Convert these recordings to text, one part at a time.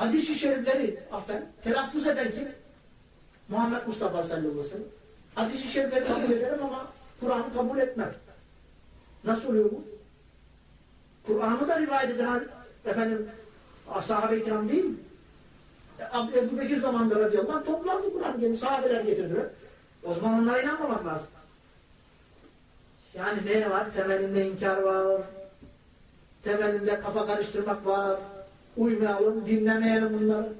Hadis-i şerifleri aferin, telaffuz eden kim? Muhammed Mustafa sallallahu aleyhi ve sellem. Hadis-i şerifleri kabul ederim ama Kur'an'ı kabul etmem. Nasıl oluyor bu? Kur'an'ı da rivayet eden efendim sahabe-i kiram değil mi? E, Ebu Bekir zamanında radıyallahu anh toplandı Kur'an gibi sahabeler getirdiler. O zaman onlara inanmamak lazım. Yani ne var? Temelinde inkar var. Temelinde kafa karıştırmak var. Uymayalım, dinlemeyelim bunları.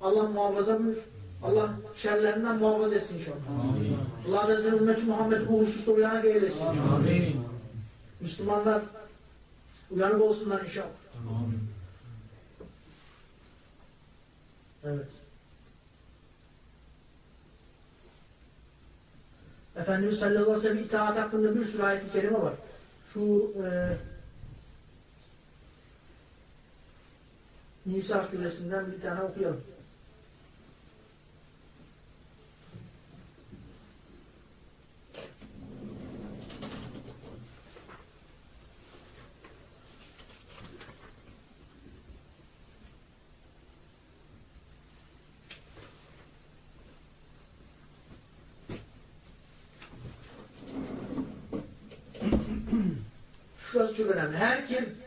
Allah muhafaza buyur. Allah şerlerinden muhafaza etsin inşallah. Amin. Allah Ümmeti Muhammed bu hususta uyanık eylesin. Amin. Müslümanlar uyanık olsunlar inşallah. Amin. Evet. Efendimiz sallallahu aleyhi ve sellem itaat hakkında bir sürü ayet-i kerime var. Şu e, Nisa suresinden bir tane okuyalım. Şurası çok önemli. Her kim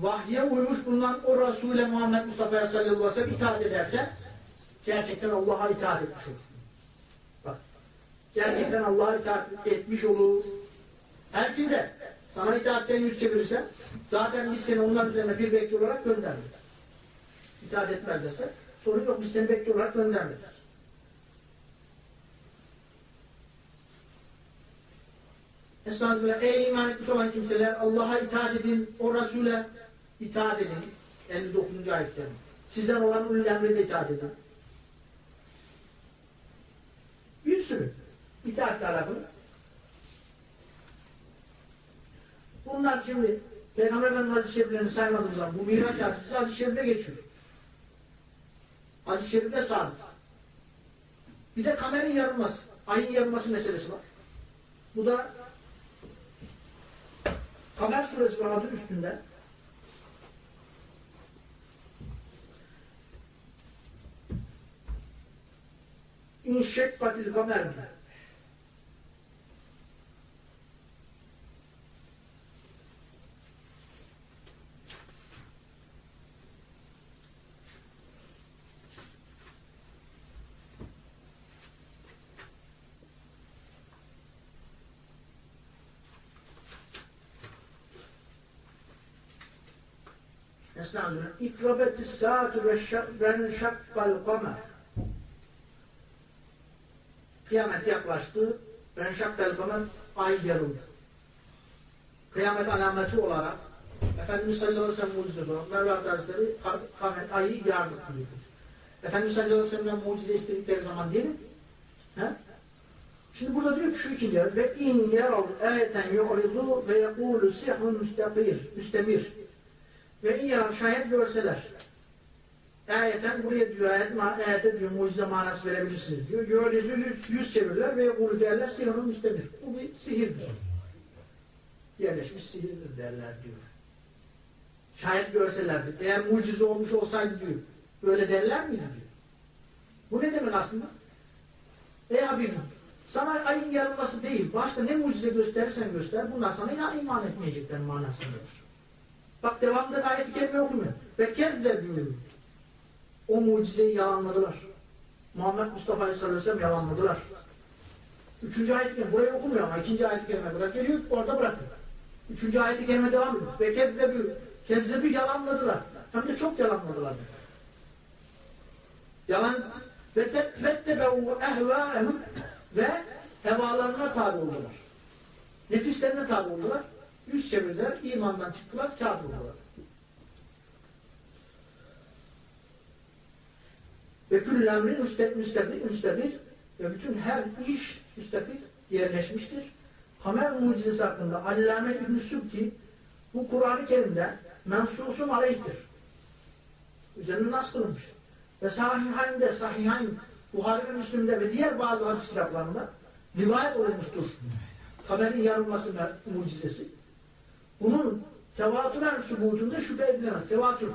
vahye uymuş bulunan o Resul'e Muhammed Mustafa sallallahu aleyhi ve sellem itaat ederse gerçekten Allah'a itaat etmiş olur. Bak. Gerçekten Allah'a itaat etmiş olur. Her kim de sana itaatten yüz çevirirse zaten biz seni onlar üzerine bir bekçi olarak gönderdik. İtaat etmez dese sorun yok biz seni bekçi olarak gönderdik. Estağfirullah. Ey iman etmiş olan kimseler Allah'a itaat edin, o Resul'e itaat edin. 59. ayette. Sizden olan ulul emre de itaat edin. Bir sürü itaatle alakalı. Bunlar şimdi Peygamber Efendimiz hadis-i şeriflerini saymadığımız zaman bu Miraç hadisi hadis-i geçiyor. Hadis-i şerifte sabit. Bir de kamerin yarılması, ayın yarılması meselesi var. Bu da Kamer suresi adı üstünde. İnşekkatil kamer diyor. Estağfurullah. İkrabetis saatu ve şakkal kamer. Kıyamet yaklaştı. Ben şakkal kamer ay yarıldı. Kıyamet alameti olarak Efendimiz sallallahu aleyhi ve sellem mucize olarak Mevla Hazretleri kamet ayı yardı kılıyor. Efendimiz sallallahu aleyhi ve sellem'den mucize istedikleri zaman değil mi? He? Şimdi burada diyor ki şu ikinci yer ve in yarav ayeten yu'ridu ve yekulu sihrun müstemir müstemir ve in yarav şayet görseler ayeten buraya diyor ayet, ayete diyor mucize manası verebilirsiniz diyor. Gördüğünüzü yüz, yüz çevirirler ve yekulu derler sihrun müstemir. Bu bir sihirdir. Yerleşmiş sihirdir derler diyor. Şayet görselerdi. Eğer mucize olmuş olsaydı diyor. Böyle derler miydi diyor. Bu ne demek aslında? Ey Habibim sana ayın yarılması değil, başka ne mucize gösterirsen göster, bunlar sana inan, iman etmeyecekler manasındadır. Bak devamında ayet-i kerime okumuyor. Ve kezzebû. O mucizeyi yalanladılar. Muhammed Mustafa Aleyhisselatü Vesselam yalanladılar. Üçüncü ayet-i kerime, burayı okumuyor ama ikinci ayet-i kerime geliyor, orada bırakıyor. Üçüncü ayet-i devam ediyor. Ve kezzebû. Kezzebû yalanladılar. Hem de çok yalanladılar. Yalan ve tettebeû ehvâehum ve hevalarına tabi oldular. Nefislerine tabi oldular. Yüz çevirdiler, imandan çıktılar, kafir oldular. Ve küllü emrin müstekbir, müstekbir ve bütün her iş müstekbir yerleşmiştir. Kamer mucizesi hakkında Allame İbn-i Sübki bu Kur'an-ı Kerim'de mensusun aleyhtir. Üzerine nas kılınmış. Ve sahihaynde, sahihayn Buhari ve Müslim'de ve diğer bazı hadis kitaplarında rivayet olunmuştur. Kamerin yarılması mucizesi. Bunun tevatüren sübutunda şüphe edilemez. Tevatür